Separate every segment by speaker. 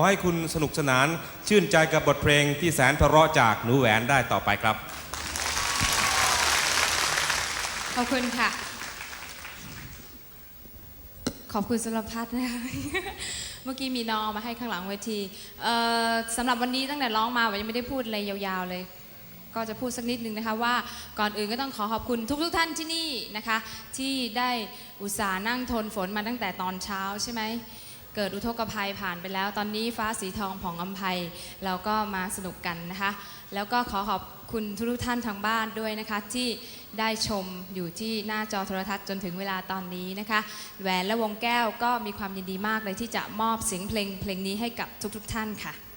Speaker 1: ขอให้คุณสนุกสนานชื่นใจกับบทเพลงที่แสนเพราะจากหนูแหวนได้ต่อไปครับ
Speaker 2: ขอบคุณค่ะ ขอบคุณสำหรับพัดนะคะ เมื่อกี้มีน้องเอามาให้ข้างหลังเวทีเอ่อสำหรับวันนี้ตั้งแต่ร้องมาวันยังไม่ได้พูดอะไรยาวๆเลย ก็จะพูดสักนิดนึงนะคะว่าก่อนอื่นก็ต้องขอขอบคุณทุกๆท่านที่นี่นะคะ ที่ได้อุตส่าห์นั่งทนฝนมาตั้งแต่ตอนเช้าใช่ไหม เกิดอุทกภัยผ่านไปแล้ว ตอนนี้ฟ้าสีทองผ่องอำไพเราก็มาสนุกกันนะคะ แล้วก็ขอขอบคุณทุกท่านทางบ้านด้วยนะคะ ที่ได้ชมอยู่ที่หน้าจอโทรทัศน์จนถึงเวลาตอนนี้นะคะ แหวนและวงแก้วก็มีความยินดีมากเลยที่จะมอบเสียงเพลงเพลงนี้ให้กับทุกๆท่านค่ะ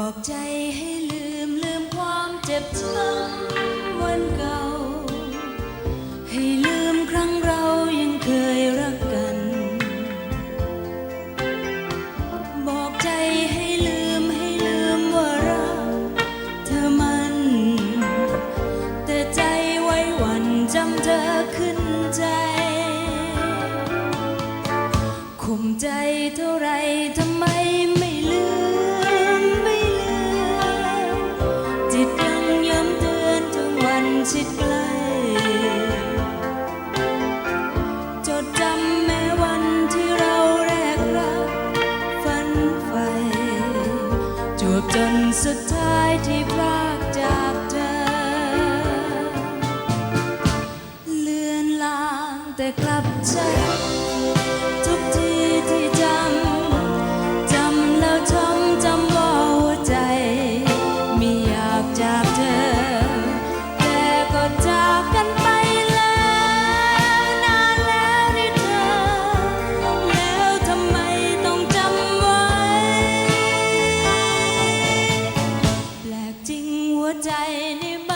Speaker 3: บอกใจให้ลืมลืมความเจ็บช้ำวันเก่า ให้ลืมครั้งเรายังเคยรักกัน บอกใจให้ลืมให้ลืมว่ารักเธอมัน แต่ใจไว้หวันจำเธอขึ้นใจข่มใจเท่าไรทำ จนสุดท้ายที่พลา หัวใจนี่มั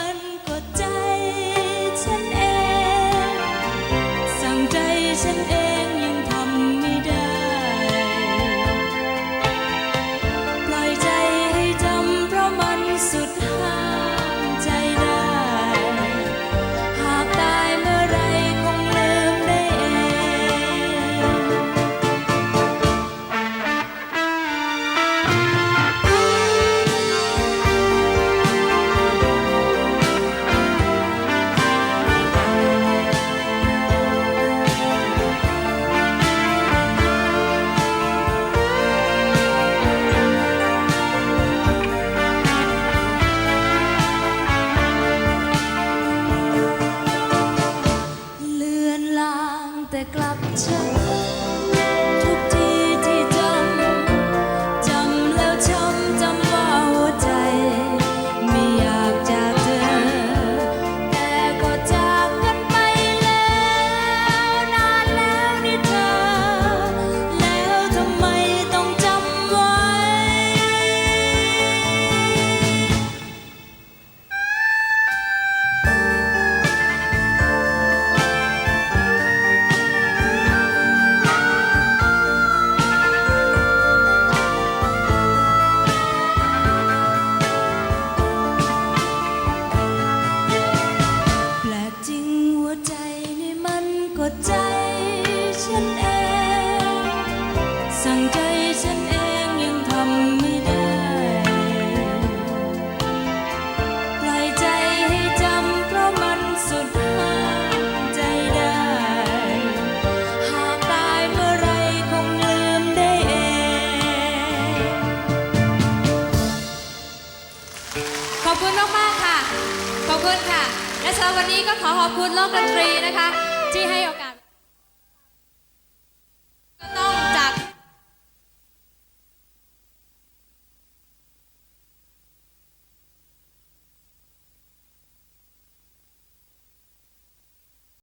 Speaker 3: ฉันเอง สั่งใจฉันเองยังทำไม่ได้ปล่อยใจให้จำเพราะมันสุดห้ามใจได้ หากตายเมื่อไรคงลืมได้เอง
Speaker 2: ขอบคุณมากๆค่ะ ขอบคุณค่ะ และสำหรับวันนี้ก็ขอขอบคุณโลกดนตรีนะคะ ที่ให้โอกาส